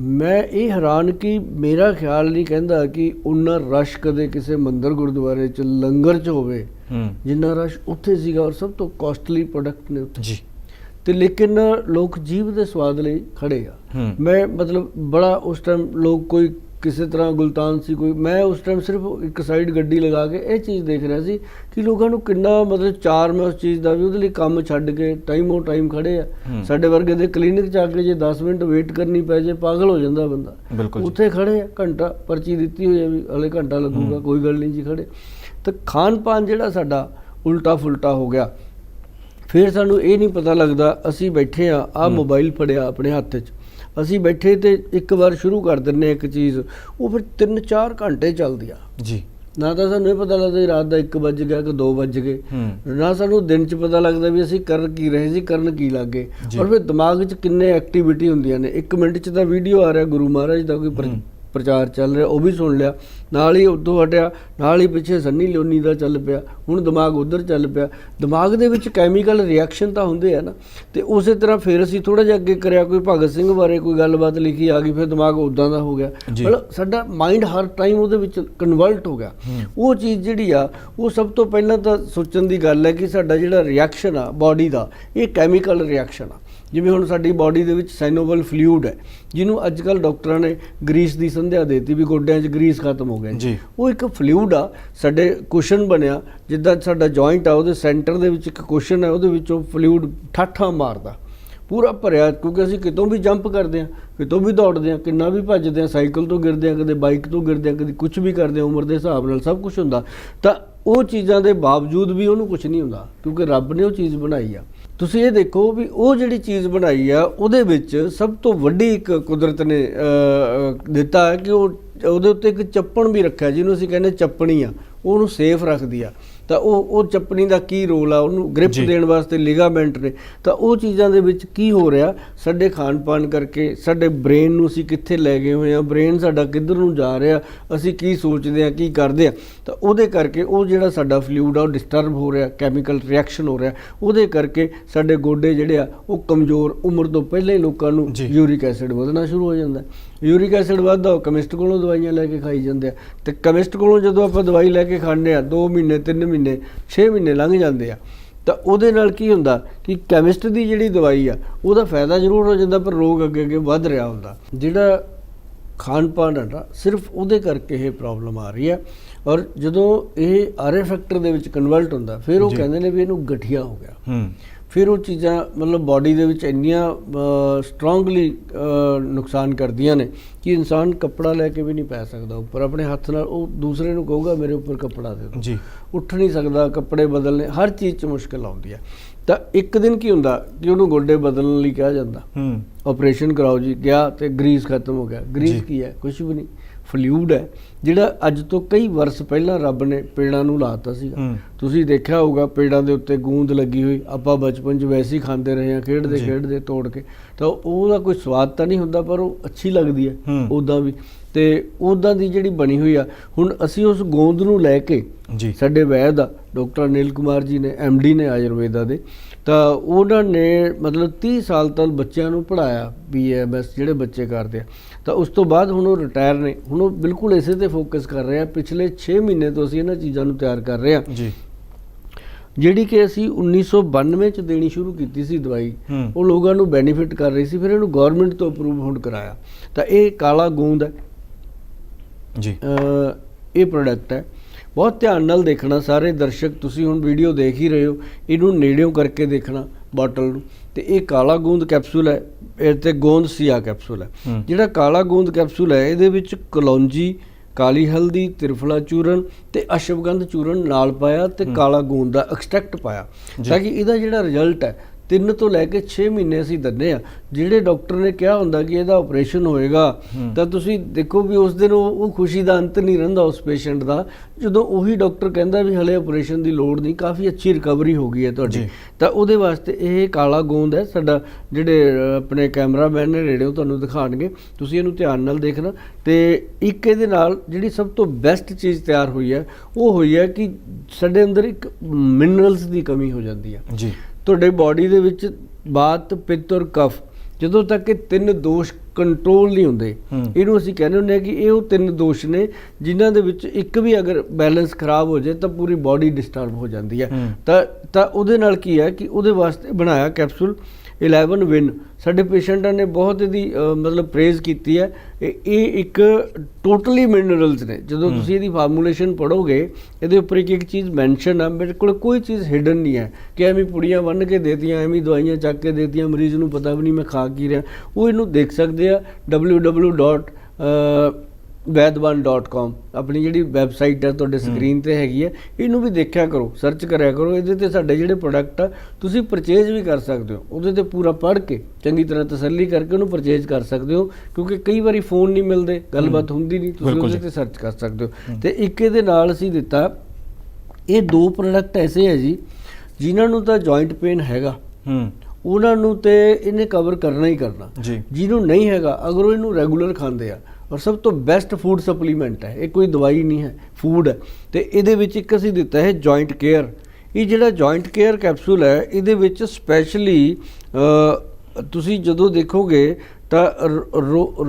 ਮੈਂ ਇਹ ਹੈਰਾਨ ਕਿ ਮੇਰਾ ਖਿਆਲ ਨਹੀਂ ਕਹਿੰਦਾ ਕਿ ਉਹਨਾਂ ਰਸ਼ ਕਦੇ ਕਿਸੇ ਮੰਦਿਰ ਗੁਰਦੁਆਰੇ ਚ ਲੰਗਰ ਚ ਹੋਵੇ ਜਿੰਨਾ ਰਸ਼ ਉੱਥੇ ਸੀਗਾ ਔਰ ਸਭ ਤੋਂ ਕਾਸਟਲੀ ਪ੍ਰੋਡਕਟ ਨੇ ਉੱਥੇ। ਜੀ। ਤੇ ਲੇਕਿਨ ਲੋਕ ਜੀਵ ਦੇ ਸਵਾਦ ਲਈ ਖੜੇ ਆ। ਮੈਂ ਮਤਲਬ ਬੜਾ ਉਸ ਟਾਈਮ ਲੋਕ ਕੋਈ ਕਿਸੇ ਤਰ੍ਹਾਂ ਗੁਲਤਾਨ ਸੀ ਕੋਈ ਮੈਂ ਉਸ ਟਾਈਮ ਸਿਰਫ ਇੱਕ ਸਾਈਡ ਗੱਡੀ ਲਗਾ ਕੇ ਇਹ ਚੀਜ਼ ਦੇਖ ਰਿਹਾ ਸੀ ਕਿ ਲੋਕਾਂ ਨੂੰ ਕਿੰਨਾ ਮਤਲਬ ਚਾਰ ਮੈਂ ਉਸ ਚੀਜ਼ ਦਾ ਵੀ ਉਹਦੇ ਲਈ ਕੰਮ ਛੱਡ ਕੇ ਟਾਈਮੋ ਟਾਈਮ ਖੜੇ ਆ। ਸਾਡੇ ਵਰਗੇ ਦੇ ਕਲੀਨਿਕ ਚ ਆ ਕੇ ਜੇ 10 ਮਿੰਟ ਵੇਟ ਕਰਨੀ ਪੈ ਜੇ ਪਾਗਲ ਹੋ ਜਾਂਦਾ ਬੰਦਾ। ਉੱਥੇ ਖੜੇ ਆ ਘੰਟਾ ਪਰਚੀ ਦਿੱਤੀ ਹੋਈ ਹੈ ਵੀ ਹਲੇ ਘੰਟਾ ਲੱਗੂਗਾ ਕੋਈ ਗੱਲ ਨਹੀਂ ਜੀ ਖੜੇ। ਤਾਂ ਖਾਣ ਪਾਨ ਜਿਹੜਾ ਸਾਡਾ ਉਲਟਾ ਫੁਲਟਾ ਹੋ ਗਿਆ। ਫਿਰ ਸਾਨੂੰ ਇਹ ਨਹੀਂ ਪਤਾ ਲੱਗਦਾ ਅਸੀਂ ਬੈਠੇ ਆ ਆ ਮੋਬਾਈਲ ਫੜਿਆ ਆਪਣੇ ਹੱਥ 'ਚ। ਅਸੀਂ ਬੈਠੇ ਤੇ ਇੱਕ ਵਾਰ ਸ਼ੁਰੂ ਕਰ ਦਿੰਨੇ ਇੱਕ ਚੀਜ਼ ਉਹ ਫਿਰ 3-4 ਘੰਟੇ ਚੱਲਦੀ ਆ। ਜੀ। ਨਾ ਤਾਂ ਸਾਨੂੰ ਇਹ ਪਤਾ ਲੱਗਦਾ ਰਾਤ ਦਾ 1 ਵੱਜ ਗਿਆ ਕਿ 2 ਵੱਜ ਗਏ। ਨਾ ਸਾਨੂੰ ਦਿਨ 'ਚ ਪਤਾ ਲੱਗਦਾ ਵੀ ਅਸੀਂ ਕਰ ਕੀ ਰਹੇ ਸੀ ਕਰਨ ਕੀ ਲੱਗੇ। ਔਰ ਫਿਰ ਦਿਮਾਗ 'ਚ ਕਿੰਨੇ ਐਕਟੀਵਿਟੀ ਹੁੰਦੀਆਂ ਨੇ। 1 ਮਿੰਟ 'ਚ ਤਾਂ ਵੀਡੀਓ ਆ ਰਿਹਾ ਗੁਰੂ ਮਹਾਰਾਜ ਦਾ ਕੋਈ ਪ੍ਰਚਾਰ ਚੱਲ ਰਿਹਾ ਉਹ ਵੀ ਸੁਣ ਲਿਆ। ਨਾਲ ਹੀ ਉਦੋਂ ਹਟਿਆ ਨਾਲ ਹੀ ਪਿੱਛੇ ਸੰਨੀ ਲਿਓਨੀ ਦਾ ਚੱਲ ਪਿਆ ਹੁਣ ਦਿਮਾਗ ਉਧਰ ਚੱਲ ਪਿਆ। ਦਿਮਾਗ ਦੇ ਵਿੱਚ ਕੈਮੀਕਲ ਰਿਐਕਸ਼ਨ ਤਾਂ ਹੁੰਦੇ ਆ ਨਾ ਤੇ ਉਸੇ ਤਰ੍ਹਾਂ ਫਿਰ ਅਸੀਂ ਥੋੜਾ ਜਿਹਾ ਅੱਗੇ ਕਰਿਆ ਕੋਈ ਭਗਤ ਸਿੰਘ ਬਾਰੇ ਕੋਈ ਗੱਲਬਾਤ ਲਿਖੀ ਆ ਗਈ ਫਿਰ ਦਿਮਾਗ ਉਦਾਂ ਦਾ ਹੋ ਗਿਆ। ਮਤਲਬ ਸਾਡਾ ਮਾਈਂਡ ਹਰ ਟਾਈਮ ਉਹਦੇ ਵਿੱਚ ਕਨਵਰਟ ਹੋ ਗਿਆ। ਉਹ ਚੀਜ਼ ਜਿਹੜੀ ਆ ਉਹ ਸਭ ਤੋਂ ਪਹਿਲਾਂ ਤਾਂ ਸੋਚਣ ਦੀ ਗੱਲ ਹੈ ਕਿ ਸਾਡਾ ਜਿਹੜਾ ਰਿਐਕਸ਼ਨ ਆ ਬਾਡੀ ਦਾ ਇਹ ਕੈਮੀਕਲ ਰਿਐਕਸ਼ਨ ਆ। ਜਿਵੇਂ ਹੁਣ ਸਾਡੀ ਬਾਡੀ ਦੇ ਵਿੱਚ ਸਾਈਨੋਵਲ ਫਲੂਇਡ ਹੈ ਜਿਹਨੂੰ ਅੱਜ ਕੱਲ ਡਾਕਟਰਾਂ ਨੇ ਗਰੀਸ ਦੀ ਸੰਧਿਆ ਦੇਤੀ ਵੀ ਗੋਡਿਆਂ 'ਚ ਗਰੀਸ ਖਤਮ ਹੋ ਗਿਆ ਜੀ। ਉਹ ਇੱਕ ਫਲੂਇਡ ਆ ਸਾਡੇ ਕੁਸ਼ਨ ਬਣਿਆ ਜਿੱਦਾਂ ਸਾਡਾ ਜੁਆਇੰਟ ਆ ਉਹਦੇ ਸੈਂਟਰ ਦੇ ਵਿੱਚ ਇੱਕ ਕੁਸ਼ਨ ਹੈ ਉਹਦੇ ਵਿੱਚੋਂ ਫਲੂਇਡ ਠਾਠਾ ਮਾਰਦਾ। ਪੂਰਾ ਭਰਿਆ ਕਿਉਂਕਿ ਅਸੀਂ ਕਿਤੋਂ ਵੀ ਜੰਪ ਕਰਦੇ ਆ ਕਿਤੋਂ ਵੀ ਦੌੜਦੇ ਆ ਕਿੰਨਾ ਵੀ ਭੱਜਦੇ ਆ ਸਾਈਕਲ ਤੋਂ ਗਿਰਦੇ ਆ ਕਦੇ ਬਾਈਕ ਤੋਂ ਗਿਰਦੇ ਆ ਕਦੇ ਕੁਝ ਵੀ ਕਰਦੇ ਆ ਉਮਰ ਦੇ ਹਿਸਾਬ ਨਾਲ ਸਭ ਕੁਝ ਹੁੰਦਾ। ਤਾਂ ਉਹ ਚੀਜ਼ਾਂ ਦੇ ਬਾਵਜੂਦ ਵੀ ਉਹਨੂੰ ਕੁਝ ਨਹੀਂ ਹੁੰਦਾ ਕਿਉਂਕਿ ਰੱਬ ਨੇ ਉਹ ਚੀਜ਼ ਬਣਾਈ ਆ। ਤੁਸੀਂ ਇਹ ਦੇਖੋ ਵੀ ਉਹ ਜਿਹੜੀ ਚੀਜ਼ ਬਣਾਈ ਆ, ਉਹਦੇ ਵਿੱਚ ਸਭ ਤੋਂ ਵੱਡੀ ਇੱਕ ਕੁਦਰਤ ਨੇ ਦਿੱਤਾ ਹੈ ਕਿ ਉਹ ਉਹਦੇ ਉੱਤੇ ਇੱਕ ਚੱਪਣ ਵੀ ਰੱਖਿਆ, ਜਿਹਨੂੰ ਅਸੀਂ ਕਹਿੰਦੇ ਚੱਪਣੀ ਆ ਉਹਨੂੰ ਸੇਫ ਰੱਖਦੀ ਆ। ਤਾਂ ਉਹ ਉਹ ਚੱਪਣੀ ਦਾ ਕੀ ਰੋਲ ਆ? ਉਹਨੂੰ ਗ੍ਰਿਪ। ਦੇਣ ਵਾਸਤੇ ਲਿਗਾਮੈਂਟ ਨੇ। ਤਾਂ ਉਹ ਚੀਜ਼ਾਂ ਦੇ ਵਿੱਚ ਕੀ ਹੋ ਰਿਹਾ? ਸਾਡੇ ਖਾਣ ਪਾਨ ਕਰਕੇ ਸਾਡੇ ਬ੍ਰੇਨ ਨੂੰ ਅਸੀਂ ਕਿੱਥੇ ਲੈ ਗਏ ਹੋਏ ਆ ਬ੍ਰੇਨ ਸਾਡਾ ਕਿੱਧਰ ਨੂੰ ਜਾ ਰਿਹਾ? ਅਸੀਂ ਕੀ ਸੋਚਦੇ ਆ ਕੀ ਕਰਦੇ ਆ ਤਾਂ ਉਹਦੇ ਕਰਕੇ ਉਹ ਜਿਹੜਾ ਸਾਡਾ ਫਲੂਇਡ ਆ ਉਹ ਡਿਸਟਰਬ ਹੋ ਰਿਹਾ ਕੈਮੀਕਲ ਰਿਐਕਸ਼ਨ ਹੋ ਰਿਹਾ। ਉਹਦੇ ਕਰਕੇ ਸਾਡੇ ਗੋਡੇ ਜਿਹੜੇ ਆ ਉਹ ਕਮਜ਼ੋਰ ਉਮਰ ਤੋਂ ਪਹਿਲਾਂ ਹੀ ਲੋਕਾਂ ਨੂੰ। ਯੂਰਿਕ ਐਸਿਡ ਵਧਣਾ ਸ਼ੁਰੂ ਹੋ ਜਾਂਦਾ। ਯੂਰਿਕ ਐਸਿਡ ਵੱਧਦਾ ਉਹ ਕੈਮਿਸਟ ਕੋਲੋਂ ਦਵਾਈਆਂ ਲੈ ਕੇ ਖਾਈ ਜਾਂਦੇ ਆ। ਤੇ ਕੈਮਿਸਟ ਕੋਲੋਂ ਜਦੋਂ ਆਪਾਂ ਦਵਾਈ ਲੈ ਕੇ ਖਾਂਦੇ ਆ 2 ਮਹੀਨੇ 3 ਮਹੀਨੇ 6 ਮਹੀਨੇ ਲੰਘ ਜਾਂਦੇ ਆ। ਤਾਂ ਉਹਦੇ ਨਾਲ ਕੀ ਹੁੰਦਾ ਕਿ ਕੈਮਿਸਟ ਦੀ ਜਿਹੜੀ ਦਵਾਈ ਆ ਉਹਦਾ ਫਾਇਦਾ ਜ਼ਰੂਰ ਹੋ ਜਾਂਦਾ ਪਰ ਰੋਗ ਅੱਗੇ ਅੱਗੇ ਵੱਧ ਰਿਹਾ ਹੁੰਦਾ। ਜਿਹੜਾ ਖਾਣ ਹੈ ਨਾ ਸਿਰਫ ਉਹਦੇ ਕਰਕੇ ਇਹ ਪ੍ਰੋਬਲਮ ਆ ਰਹੀ ਹੈ ਔਰ ਜਦੋਂ ਇਹ ਆਰਏ ਫੈਕਟਰ ਦੇ ਵਿੱਚ ਕਨਵਰਟ ਹੁੰਦਾ ਫਿਰ ਉਹ। ਕਹਿੰਦੇ ਨੇ ਵੀ ਇਹਨੂੰ ਗਠੀਆ ਹੋ ਗਿਆ। ਹੂੰ। ਫਿਰ ਉਹ ਚੀਜ਼ਾਂ ਮਤਲਬ ਬਾਡੀ ਦੇ ਵਿੱਚ ਇੰਨੀਆਂ ਸਟਰੋਂਗਲੀ ਨੁਕਸਾਨ ਕਰਦੀਆਂ ਨੇ ਕਿ ਇਨਸਾਨ ਕੱਪੜਾ ਲੈ ਕੇ ਵੀ ਨਹੀਂ ਪੈ ਸਕਦਾ ਉੱਪਰ। ਆਪਣੇ ਹੱਥ ਨਾਲ ਉਹ ਦੂਸਰੇ ਨੂੰ ਕਹੂਗਾ ਮੇਰੇ ਉੱਪਰ ਕੱਪੜਾ ਦੇ ਦਿਓ। ਜੀ। ਉੱਠ ਨਹੀਂ ਸਕਦਾ ਕੱਪੜੇ ਬਦਲਨੇ ਹਰ ਚੀਜ਼ 'ਚ ਮੁਸ਼ਕਲ ਆਉਂਦੀ ਹੈ। ਤਾਂ ਇੱਕ ਦਿਨ ਕੀ ਹੁੰਦਾ ਕਿ ਉਹਨੂੰ ਗੋਡੇ ਬਦਲਣ ਲਈ ਕਿਹਾ ਜਾਂਦਾ। ਹੂੰ। ਆਪਰੇਸ਼ਨ ਕਰਾਓ ਜੀ ਗਿਆ ਤੇ ਗਰੀਸ ਖਤਮ ਹੋ ਗਿਆ। ਗਰੀਸ ਕੀ ਹੈ? ਕੁਝ ਵੀ ਨਹੀਂ। ਫਲੂਇਡ ਹੈ ਜਿਹੜਾ ਅੱਜ ਤੋਂ ਕਈ ਵਰਸ ਪਹਿਲਾਂ ਰੱਬ ਨੇ ਪੇੜਾਂ ਨੂੰ ਲਾਤਾ ਸੀਗਾ। ਹੂੰ। ਤੁਸੀਂ ਦੇਖਿਆ ਹੋਊਗਾ ਪੇੜਾਂ ਦੇ ਉੱਤੇ ਗੂੰਦ ਲੱਗੀ ਹੋਈ। ਆਪਾਂ ਬਚਪਨ 'ਚ ਵੈਸੇ ਹੀ ਖਾਂਦੇ ਰਹੇ ਹਾਂ ਖੇਡਦੇ। ਖੇਡਦੇ ਤੋੜ ਕੇ। ਤਾਂ ਉਹਦਾ ਕੋਈ ਸਵਾਦ ਤਾਂ ਨਹੀਂ ਹੁੰਦਾ ਪਰ ਉਹ ਅੱਛੀ ਲੱਗਦੀ ਹੂੰ। ਉਦਾਂ ਵੀ। ਤੇ ਉਦਾਂ ਦੀ ਜਿਹੜੀ ਬਣੀ ਹੋਈ ਆ ਹੁਣ ਅਸੀਂ ਉਸ ਗੋਂਦ ਨੂੰ ਲੈ ਕੇ ਜੀ। ਸਾਡੇ ਵੈਦ ਆ ਡਾਕਟਰ ਅਨਿਲ ਕੁਮਾਰ ਜੀ ਨੇ ਡੀ ਨੇ ਆਯੁਰਵੇਦਾ ਦੇ ਤਾਂ ਉਹਨਾਂ ਨੇ ਮਤਲਬ 30 ਸਾਲ ਤੱਕ ਬੱਚਿਆਂ ਨੂੰ ਪੜਾਇਆ ਬੀਐਮਐਸ ਜਿਹੜੇ ਬੱਚੇ ਕਰਦੇ ਆ। ਤਾਂ ਉਸ ਤੋਂ ਬਾਅਦ ਹੁਣ ਉਹ ਰਿਟਾਇਰ ਨੇ ਹੁਣ ਉਹ ਬਿਲਕੁਲ ਇਸੇ ਤੇ ਫੋਕਸ ਕਰ ਰਹੇ ਆ ਪਿਛਲੇ 6 ਮਹੀਨੇ ਤੋਂ ਅਸੀਂ ਇਹਨਾਂ ਚੀਜ਼ਾਂ ਨੂੰ ਤਿਆਰ ਕਰ ਰਹੇ ਆ। ਜੀ। ਜਿਹੜੀ ਕਿ ਅਸੀਂ 1992 ਚ ਦੇਣੀ ਸ਼ੁਰੂ ਕੀਤੀ ਸੀ ਦਵਾਈ ਉਹ ਲੋਕਾਂ ਨੂੰ ਬੈਨੀਫਿਟ ਕਰ ਰਹੀ ਸੀ ਫਿਰ ਇਹਨੂੰ ਗਵਰਨਮੈਂਟ ਤੋਂ ਅਪਰੂਵ ਹੁਣ ਕਰਾਇਆ। ਤਾਂ ਇਹ ਕਾਲਾ ਗੂੰਦ ਹੈ। ਜੀ। ਇਹ ਪ੍ਰੋਡਕਟ ਹੈ। ਬਹੁਤ ਧਿਆਨ ਨਾਲ ਦੇਖਣਾ ਸਾਰੇ ਦਰਸ਼ਕ ਤੁਸੀਂ ਹੁਣ ਵੀਡੀਓ ਦੇਖ ਹੀ ਰਹੇ ਹੋ। ਇਹਨੂੰ ਨੇੜਿਓਂ ਕਰਕੇ ਦੇਖਣਾ ਬਾਟਲ ਨੂੰ। ਤੇ ਇਹ ਕਾਲਾ ਗੂੰਦ ਕੈਪਸੂਲ ਹੈ। ਇਹ ਤੇ ਗੋਂਦ ਸੀਆ ਕੈਪਸੂਲ ਹੈ। ਜਿਹੜਾ ਕਾਲਾ ਗੂੰਦ ਕੈਪਸੂਲ ਹੈ ਇਹਦੇ ਵਿੱਚ ਕਲੌਂਜੀ ਕਾਲੀ ਹਲਦੀ ਤ੍ਰਿਫਲਾ ਚੂਰਨ ਤੇ ਅਸ਼ਵਗੰਧ ਚੂਰਨ ਨਾਲ ਪਾਇਆ ਤੇ ਕਾਲਾ ਗੂੰਦ ਦਾ ਐਕਸਟ੍ਰੈਕਟ ਪਾਇਆ। ਤਾਂ ਕਿ ਇਹਦਾ ਜਿਹੜਾ ਰਿਜ਼ਲਟ ਹੈ ਤਿੰਨ ਤੋਂ ਲੈ ਕੇ 6 ਮਹੀਨੇ ਅਸੀਂ ਦਿੰਦੇ ਆ ਜਿਹੜੇ ਡਾਕਟਰ ਨੇ ਕਿਹਾ ਹੁੰਦਾ ਕਿ ਇਹਦਾ ਆਪਰੇਸ਼ਨ ਹੋਏਗਾ। ਤਾਂ ਤੁਸੀਂ ਦੇਖੋ ਵੀ ਉਸ ਦਿਨ ਉਹ ਖੁਸ਼ੀ ਦਾ ਅੰਤ ਨਹੀਂ ਰਹਿੰਦਾ ਉਸ ਪੇਸ਼ੈਂਟ ਦਾ। ਜਦੋਂ ਉਹੀ ਡਾਕਟਰ ਕਹਿੰਦਾ ਵੀ ਹਲੇ ਆਪਰੇਸ਼ਨ ਦੀ ਲੋੜ ਨਹੀਂ ਕਾਫੀ ਅੱਛੀ ਰਿਕਵਰੀ ਹੋ ਗਈ ਹੈ ਤੁਹਾਡੀ। ਤਾਂ ਉਹਦੇ ਵਾਸਤੇ ਇਹ ਕਾਲਾ ਗੋਂਦ ਹੈ ਸਾਡਾ ਜਿਹੜੇ ਆਪਣੇ ਕੈਮਰਾਮੈਨ ਨੇ ਰੇਡੀਓ ਤੁਹਾਨੂੰ ਦਿਖਾਣਗੇ ਤੁਸੀਂ ਇਹਨੂੰ ਧਿਆਨ ਨਾਲ ਦੇਖਣਾ। ਤੇ ਇੱਕ ਇਹਦੇ ਨਾਲ ਜਿਹੜੀ ਸਭ ਤੋਂ ਬੈਸਟ ਚੀਜ਼ ਤਿਆਰ ਹੋਈ ਹੈ ਉਹ ਹੋਈ ਹੈ ਕਿ ਸਾਡੇ ਅੰਦਰ ਇੱਕ ਮਿਨਰਲਸ ਦੀ ਕਮੀ ਹੋ ਜਾਂਦੀ ਹੈ। ਜੀ। ਤੁਹਾਡੇ ਬਾਡੀ ਦੇ ਵਿੱਚ ਬਾਤ ਪਿੱਤ ਔਰ ਕਫ ਜਦੋਂ ਤੱਕ ਇਹ ਤਿੰਨ ਦੋਸ਼ ਕੰਟਰੋਲ ਨਹੀਂ ਹੁੰਦੇ। ਇਹਨੂੰ ਅਸੀਂ ਕਹਿੰਦੇ ਹੁੰਦੇ ਆ ਕਿ ਇਹ ਉਹ ਤਿੰਨ ਦੋਸ਼ ਨੇ ਜਿਨ੍ਹਾਂ ਦੇ ਵਿੱਚ ਇੱਕ ਵੀ ਅਗਰ ਬੈਲੈਂਸ ਖਰਾਬ ਹੋ ਜਾਏ ਤਾਂ ਪੂਰੀ ਬਾਡੀ ਡਿਸਟਰਬ ਹੋ ਜਾਂਦੀ ਹੂੰ। ਤਾਂ ਤਾਂ ਉਹਦੇ ਨਾਲ ਕੀ ਹੈ ਕਿ ਉਹਦੇ ਵਾਸਤੇ ਬਣਾਇਆ ਕੈਪਸੂਲ 11 ਵਿਨ। ਸਾਡੇ ਪੇਸ਼ੈਂਟਾਂ ਨੇ ਬਹੁਤ ਇਹਦੀ ਮਤਲਬ ਪ੍ਰੇਜ਼ ਕੀਤੀ ਹੈ। ਇਹ ਇੱਕ ਟੋਟਲੀ ਮਿਨਰਲਸ ਨੇ। ਜਦੋਂ ਤੁਸੀਂ ਇਹਦੀ ਫਾਰਮੂਲੇਸ਼ਨ ਪੜੋਗੇ ਇਹਦੇ ਉੱਪਰ ਇੱਕ ਇੱਕ ਚੀਜ਼ ਮੈਂਸ਼ਨ ਆ ਮੇਰੇ ਕੋਲ ਕੋਈ ਚੀਜ਼ ਹਿਡਨ ਨਹੀਂ ਹੈ ਕਿ ਐਵੇਂ ਪੁੜੀਆਂ ਬੰਨ ਕੇ ਦੇਤੀਆਂ ਐਵੇਂ ਦਵਾਈਆਂ ਚੱਕ ਕੇ ਦੇਤੀਆਂ ਮਰੀਜ਼ ਨੂੰ ਪਤਾ ਵੀ ਨਹੀਂ ਮੈਂ ਖਾ ਕੀ ਰਿਹਾ। ਉਹ ਇਹਨੂੰ ਦੇਖ ਸਕਦੇ ਆ www.ਵੈਦਵਾਨ.com ਆਪਣੀ ਜਿਹੜੀ ਵੈਬਸਾਈਟ ਹੈ ਤੁਹਾਡੇ ਸਕਰੀਨ ਤੇ ਹੈਗੀ ਹੈ ਇਹਨੂੰ ਵੀ ਦੇਖਿਆ ਕਰੋ ਸਰਚ ਕਰਿਆ ਕਰੋ ਇਹਦੇ ਤੇ ਸਾਡੇ ਜਿਹੜੇ ਪ੍ਰੋਡਕਟ ਆ ਤੁਸੀਂ ਪਰਚੇਜ਼ ਵੀ ਕਰ ਸਕਦੇ ਹੋ ਉਹਦੇ ਤੇ ਪੂਰਾ ਪੜ੍ਹ ਕੇ ਚੰਗੀ ਤਰ੍ਹਾਂ ਤਸੱਲੀ ਕਰਕੇ ਉਹਨੂੰ ਪਰਚੇਜ਼ ਕਰ ਸਕਦੇ ਹੋ ਕਿਉਂਕਿ ਕਈ ਵਾਰੀ ਫੋਨ ਨਹੀਂ ਮਿਲਦੇ ਗੱਲਬਾਤ ਹੁੰਦੀ ਨਹੀਂ ਤੁਸੀਂ ਉਹਦੇ। ਤੇ ਸਰਚ ਕਰ ਸਕਦੇ ਹੋ। ਤੇ ਇੱਕ ਇਹਦੇ ਨਾਲ ਅਸੀਂ ਦਿੱਤਾ ਇਹ ਦੋ ਪ੍ਰੋਡਕਟ ਐਸੇ ਹੈ ਜੀ ਜਿਨ੍ਹਾਂ ਨੂੰ ਤਾਂ ਜੁਆਇੰਟ ਪੇਨ ਹੈਗਾ। ਹੂੰ। ਉਹਨਾਂ ਨੂੰ ਤੇ ਇਹਨੇ ਕਵਰ ਕਰਨਾ ਹੀ ਕਰਨਾ। ਜਿਹਨੂੰ ਨਹੀਂ ਹੈਗਾ ਅਗਰ ਉਹ ਇਹਨੂੰ ਰੈਗੂਲਰ ਖਾਂਦੇ ਆ ਔਰ ਸਭ ਤੋਂ ਬੈਸਟ ਫੂਡ ਸਪਲੀਮੈਂਟ ਹੈ। ਇਹ ਕੋਈ ਦਵਾਈ ਨਹੀਂ ਹੈ ਫੂਡ ਹੈ। ਤੇ ਇਹਦੇ ਵਿੱਚ ਇੱਕ ਅਸੀਂ ਦਿੱਤਾ ਹੈ ਜੁਆਇੰਟ ਕੇਅਰ ਇਹ ਜਿਹੜਾ ਜੁਆਇੰਟ ਕੇਅਰ ਕੈਪਸੂਲ ਹੈ, ਇਹਦੇ ਵਿੱਚ ਸਪੈਸ਼ਲੀ ਤੁਸੀਂ ਜਦੋਂ ਦੇਖੋਗੇ ਤਾਂ ਰੋ- ਰੋ-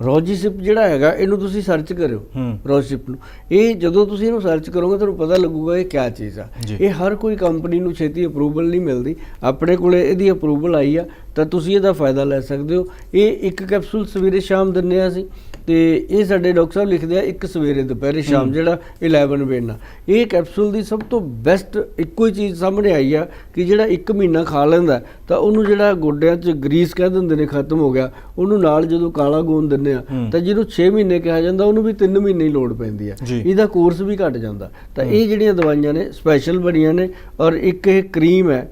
ਰੋਜੀਸਿਪ ਜਿਹੜਾ ਹੈਗਾ ਇਹਨੂੰ ਤੁਸੀਂ ਸਰਚ ਕਰਿਓ। ਰੋਜੀਸਿਪ ਨੂੰ। ਇਹ ਜਦੋਂ ਤੁਸੀਂ ਇਹਨੂੰ ਸਰਚ ਕਰੋਗੇ ਤੁਹਾਨੂੰ ਪਤਾ ਲੱਗੂਗਾ ਇਹ ਕਿਆ ਚੀਜ਼ ਆ। ਇਹ ਹਰ ਕੋਈ ਕੰਪਨੀ ਨੂੰ ਛੇਤੀ ਅਪਰੂਵਲ ਨਹੀਂ ਮਿਲਦੀ। ਆਪਣੇ ਕੋਲੇ ਇਹਦੀ ਅਪਰੂਵਲ ਆਈ ਆ ਤਾਂ ਤੁਸੀਂ ਇਹਦਾ ਫਾਇਦਾ ਲੈ ਸਕਦੇ ਹੋ। ਇਹ ਇੱਕ ਕੈਪਸੂਲ ਸਵੇਰੇ ਸ਼ਾਮ ਦਿੰਦੇ ਆ ਅਸੀਂ। ਤੇ ਇਹ ਸਾਡੇ ਡਾਕਟਰ ਸਾਹਿਬ ਲਿਖਦੇ ਆ ਇੱਕ ਸਵੇਰੇ ਦੁਪਹਿਰੇ ਸ਼ਾਮ ਜਿਹੜਾ 11 ਵੇਨਾ ਇਹ ਕੈਪਸੂਲ ਦੀ ਸਭ ਤੋਂ ਬੈਸਟ ਇੱਕੋ ਹੀ ਚੀਜ਼ ਸਾਹਮਣੇ ਆਈ ਆ ਕਿ ਜਿਹੜਾ 1 ਮਹੀਨਾ ਖਾ ਲੈਂਦਾ ਤਾਂ ਉਹਨੂੰ ਜਿਹੜਾ ਗੋਡਿਆਂ 'ਚ ਗਰੀਸ ਕਹਿ ਦਿੰਦੇ ਨੇ ਖਤਮ ਹੋ ਗਿਆ। ਉਹਨੂੰ ਨਾਲ ਜਦੋਂ ਕਾਲਾ ਗੂੰਦ ਦਿੰਦੇ ਆ। ਤਾਂ ਜਿਹਨੂੰ 6 ਮਹੀਨੇ ਕਿਹਾ ਜਾਂਦਾ ਉਹਨੂੰ ਵੀ 3 ਮਹੀਨੇ ਹੀ ਲੋੜ ਪੈਂਦੀ ਆ। ਇਹਦਾ ਕੋਰਸ ਵੀ ਘਟ ਜਾਂਦਾ। ਤਾਂ ਇਹ ਜਿਹੜੀਆਂ ਦਵਾਈਆਂ ਨੇ ਸਪੈਸ਼ਲ ਬਣੀਆਂ ਨੇ ਔਰ ਇੱਕ ਇਹ ਕਰੀਮ ਹੈ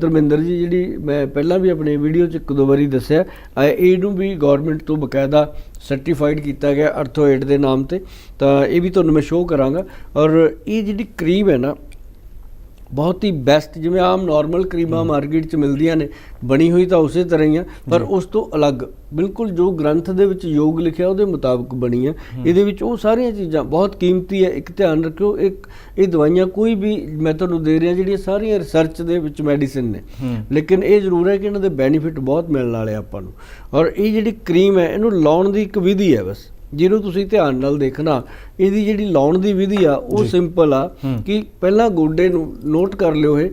ਧਰਮਿੰਦਰ ਜੀ, ਜਿਹੜੀ ਮੈਂ ਪਹਿਲਾਂ ਵੀ ਆਪਣੇ ਵੀਡੀਓ 'ਚ ਇੱਕ ਦੋ ਵਾਰੀ ਦੱਸਿਆ ਇਹਨੂੰ ਵੀ ਗਵਰਨਮੈਂਟ ਤੋਂ ਬਕਾਇਦਾ ਸਰਟੀਫਾਈਡ ਕੀਤਾ ਗਿਆ ਅਰਥੋਏਟ ਦੇ ਨਾਮ ਤੇ। ਤਾਂ ਇਹ ਵੀ ਤੁਹਾਨੂੰ ਮੈਂ ਸ਼ੋਅ ਕਰਾਂਗਾ। ਔਰ ਇਹ ਜਿਹੜੀ ਕਰੀਮ ਹੈ ਨਾ ਬਹੁਤ ਹੀ ਬੈਸਟ ਜਿਵੇਂ ਆਮ ਨਾਰਮਲ ਕਰੀਮਾਂ ਮਾਰਕੀਟ 'ਚ ਮਿਲਦੀਆਂ ਨੇ ਬਣੀ ਹੋਈ ਤਾਂ ਉਸੇ ਤਰ੍ਹਾਂ ਹੀ ਆ ਪਰ ਉਸ ਤੋਂ ਅਲੱਗ ਬਿਲਕੁਲ ਜੋ ਗ੍ਰੰਥ ਦੇ ਵਿੱਚ ਯੋਗ ਲਿਖਿਆ ਉਹਦੇ ਮੁਤਾਬਕ ਬਣੀ ਆ। ਇਹਦੇ ਵਿੱਚ ਉਹ ਸਾਰੀਆਂ ਚੀਜ਼ਾਂ ਬਹੁਤ ਕੀਮਤੀ ਹੈ ਇੱਕ ਧਿਆਨ ਰੱਖਿਓ ਇੱਕ ਇਹ ਦਵਾਈਆਂ ਕੋਈ ਵੀ ਮੈਂ ਤੁਹਾਨੂੰ ਦੇ ਰਿਹਾ ਜਿਹੜੀਆਂ ਸਾਰੀਆਂ ਰਿਸਰਚ ਦੇ ਵਿੱਚ ਮੈਡੀਸਿਨ ਨੇ। ਲੇਕਿਨ ਇਹ ਜ਼ਰੂਰ ਹੈ ਕਿ ਇਹਨਾਂ ਦੇ ਬੈਨੀਫਿਟ ਬਹੁਤ ਮਿਲਣ ਵਾਲੇ ਆਪਾਂ ਨੂੰ। ਔਰ ਇਹ ਜਿਹੜੀ ਕਰੀਮ ਹੈ ਇਹਨੂੰ ਲਾਉਣ ਦੀ ਇੱਕ ਵਿਧੀ ਹੈ ਬਸ। ਜਿਹਨੂੰ ਤੁਸੀਂ ਧਿਆਨ ਨਾਲ ਦੇਖਣਾ ਇਹਦੀ ਜਿਹੜੀ ਲਾਉਣ ਦੀ ਵਿਧੀ ਆ ਉਹ। ਸਿੰਪਲ ਆ। ਕਿ ਪਹਿਲਾਂ ਗੋਡੇ ਨੂੰ ਨੋਟ ਕਰ ਲਿਓ ਇਹ